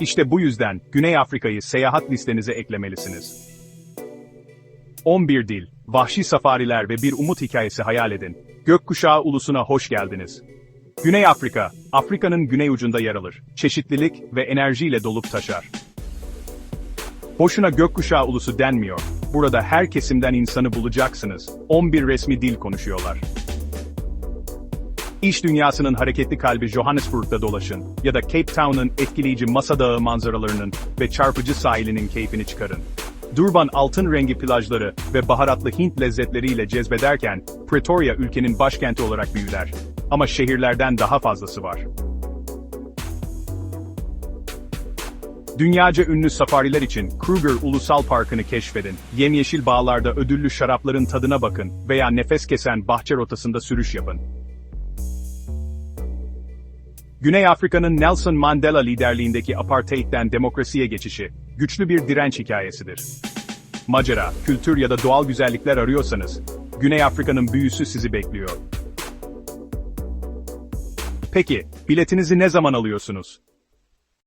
İşte bu yüzden Güney Afrika'yı seyahat listenize eklemelisiniz. 11 dil, vahşi safariler ve bir umut hikayesi hayal edin. Gökkuşağı ulusuna hoş geldiniz. Güney Afrika, Afrika'nın güney ucunda yer alır. Çeşitlilik ve enerjiyle dolup taşar. Boşuna gökkuşağı ulusu denmiyor. Burada her kesimden insanı bulacaksınız. 11 resmi dil konuşuyorlar. İş dünyasının hareketli kalbi Johannesburg'da dolaşın ya da Cape Town'un etkileyici Masa Dağı manzaralarının ve çarpıcı sahilinin keyfini çıkarın. Durban altın rengi plajları ve baharatlı Hint lezzetleriyle cezbederken Pretoria ülkenin başkenti olarak büyüler. Ama şehirlerden daha fazlası var. Dünyaca ünlü safariler için Kruger Ulusal Parkı'nı keşfedin. Yemyeşil bağlarda ödüllü şarapların tadına bakın veya nefes kesen bahçe rotasında sürüş yapın. Güney Afrika'nın Nelson Mandela liderliğindeki apartheidden demokrasiye geçişi, güçlü bir direnç hikayesidir. Macera, kültür ya da doğal güzellikler arıyorsanız, Güney Afrika'nın büyüsü sizi bekliyor. Peki, biletinizi ne zaman alıyorsunuz?